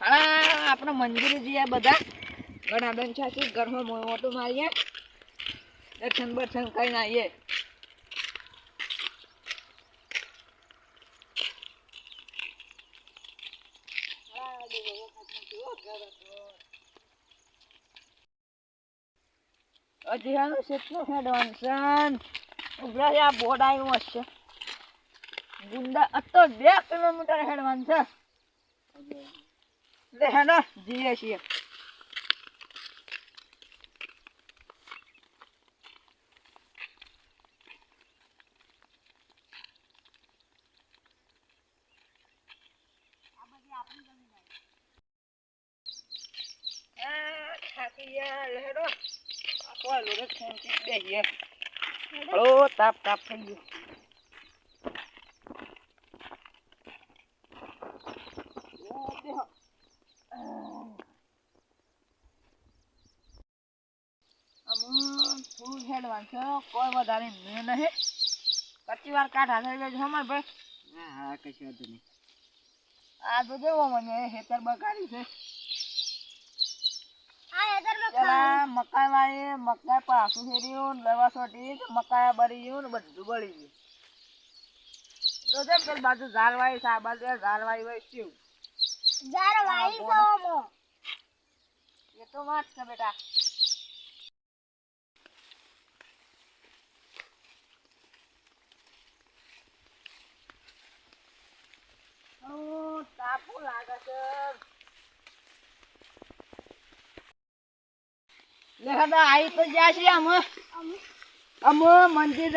હા, આપણે મંદિરે જઈએ બધા ઘણા બેન છાસી ઘરમાં મોટું મારીએ દર્શન બર્શન કરીને આવીએ. હાનું કેટલું હેડવાનું છે. ઉભરા આ બોર્ડ આવ્યું હશે. ગુંડા અત્તો બે કિલોમીટર હેડવાનું છે. હેડો જીએ છીએ. હેડો. તાપ તાપ થઈ ગયો ઓ, બેહો. આમાં થોડું હેડવાનું છે કોઈ વધારે મેં નહીં. કચ્છી વાર કાઢા થઈ જાય છે અમાર ભાઈ. હા હા કશું વાંધો નહીં. આ તો જેવો મને હેતર બગાડી છે. આ હેતરમાં પેલા મકાઈ વાળી મકાઈ પાછું ફેર્યું ને દવા મકાઈ બળી ગયું ને બધું બળી ગયું. તો પેલી બાજુ ઝાડવાળી છે આ ઝાડવાળી હોય શું જાર વાઈ એ તો વાત છે બેટા. તાપુ લાગે છે લે હવે આઈ તો ગયા છીએ અમે અમે મંદિર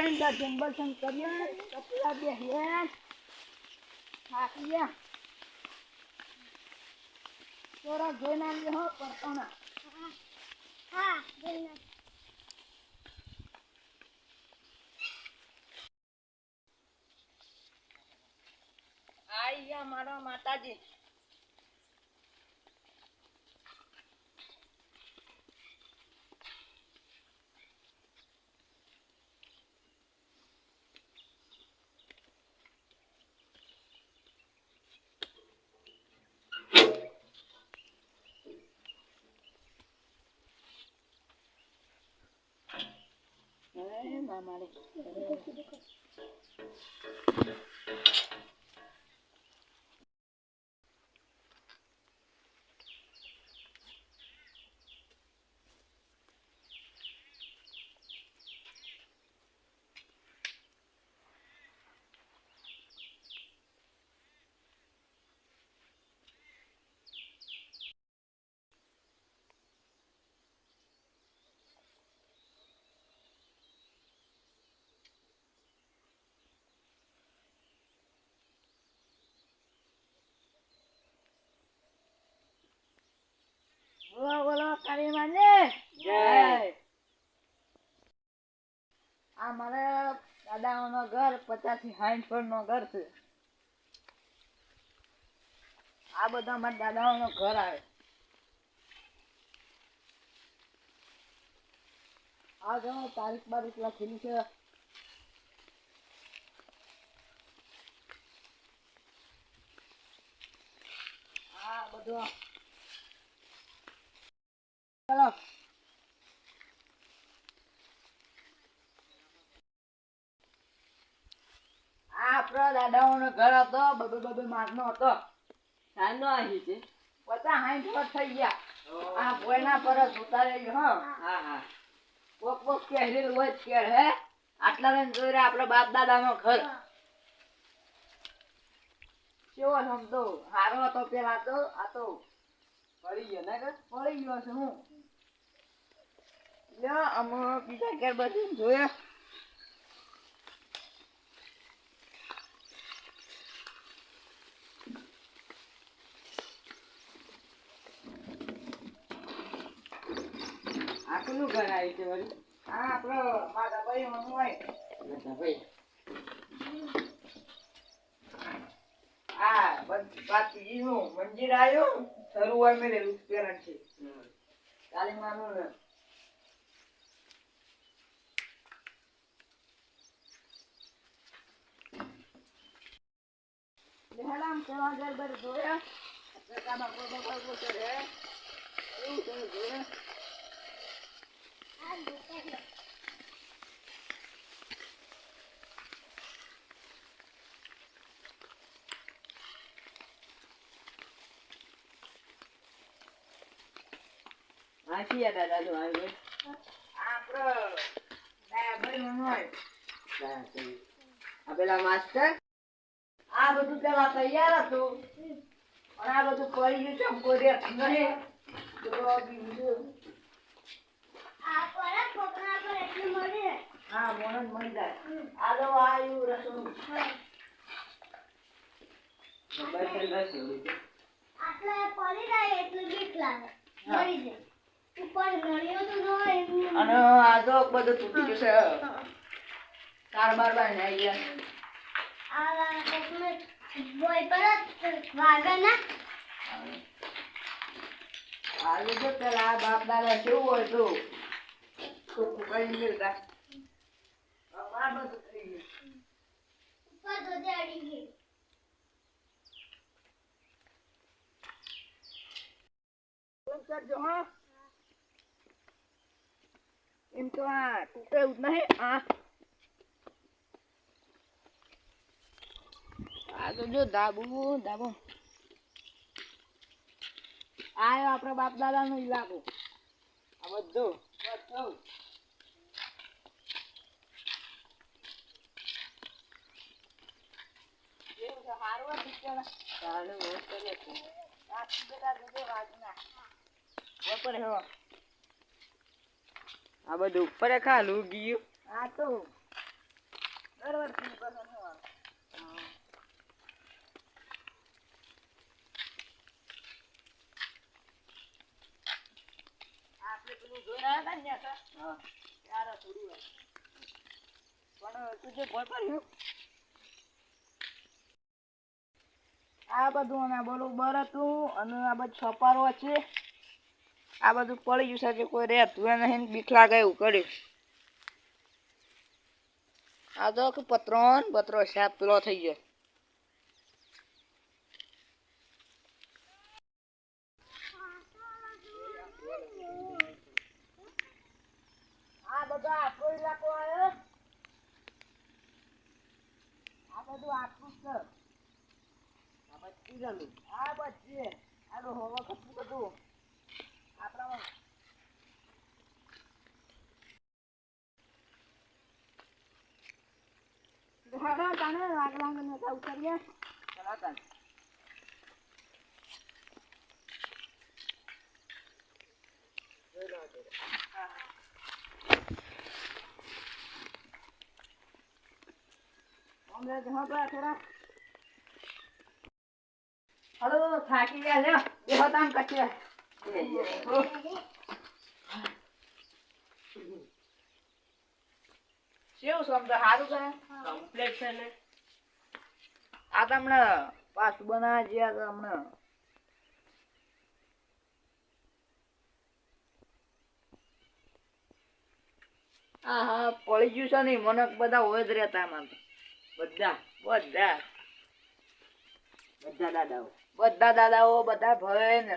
થોડા જોઈને આવીએ હો પરતોના હા. ગયા મારા માતાજી એ મામા રે. બોલો બોલો કાળી માને જય. આ મારા દાદાઓનો ઘર પચાસ સાઠ ફૂટનો ઘર છે. આ બધા મારા દાદાઓનો ઘર આવે. આ જો તારીખ બારીખ લખેલી છે. આ બધું. ચલો આ આપણા દાદાઓનો ઘર હતો બબે બબે માળનો હતો. સાંજો આવી છે. પચાસ સાઠ વર્ષ થઈ ગયા. આ કોઈના પર જ ઉતારે હા. હા કોક કોક પહેરેલું હોય જ હે. આટલા ને જોઈ રહ્યા આપણા બાપ દાદાનો ઘર. કેવો સમજો? હારો હતો પેલા તો આ તો પડી ગયો ને પડી ગયો છે હું. લ્યો અમે બીજા ઘેર બધું જોયા. કોનું ઘર આવી છે વળી આ આપણો મારા ભાઈ મમ્મી હોય બધા ભાઈ આ બાપુજીનું મંદિર આવ્યું શરૂ હોય મેળેલું પેરણ છે. કાલે માનું ને. લેહલામ કેવા ઘર બર જોયા? કોઈ બપોર પૂછે છે એવું છે જોઈએ આ પેલા માસ્ટર? આ બધું પેલા તૈયાર હતું. પણ આ બધું પડી ગયું છે કોઈ નહીં તો બીજું આ પર કોકના પર એટલું મળે હા મોણ મળી જાય આયુ રસોડું. આટલે પડી જાય એટલે બીક લાગે. મરી જાય. ઉપર નળિયો તો ન હોય અને આ તો બધું તૂટી ગયું છે તાર બાર બાર ને ગયા. આ કોકને બોય પર વાગે ના. આજે તો પેલા બાપ દાદા કેવું હોય તો. એમ તો આ તૂટે એવું નહીં આ આ તો જો ધાબુ ધાબુ આ આપણા બાપ દાદા નો ઇલાકો આ બધું બધું કેવું છે હારું હતું પેલા તાનું મસ્ત નથી. આ બધું ઉપર ખાલું ગયું. આ તો. બરોબર આપણે પેલું જોઈને આવ્યા હતા ને હા. ત્યારે થોડું હોય પણ તું જે ભોય કર્યું આ બધું અને આ બરોબર હતું અને આ બધું છપારો છે. આ બધું પડી ગયું છે કોઈ રહેતું નહીં બીખલા એવું કર્યું આ તો કે પત્રો પત્રો સાપ પેલો થઈ ગયો. આ બધા આ બધું આખું ગયેલું આ બચી આ તો હોવા ખતું બધું આપણામાં. તાને ઉતરીએ. ચલા તાન હમણાં જવા થોડા. હલો થાકી ગયા લ્યો એ તાન કચ્યા કેવું સમજો સારું છે? કમ્પ્લેટ છે ને. આ તમને પાસ જ્યાં તો હમણાં. હા હા પડી ગયું છે નહીં મને બધા હોય જ રહેતા આમાં બધા? બધા. બધા દાદાઓ. બધા દાદાઓ બધા ભાઈ ને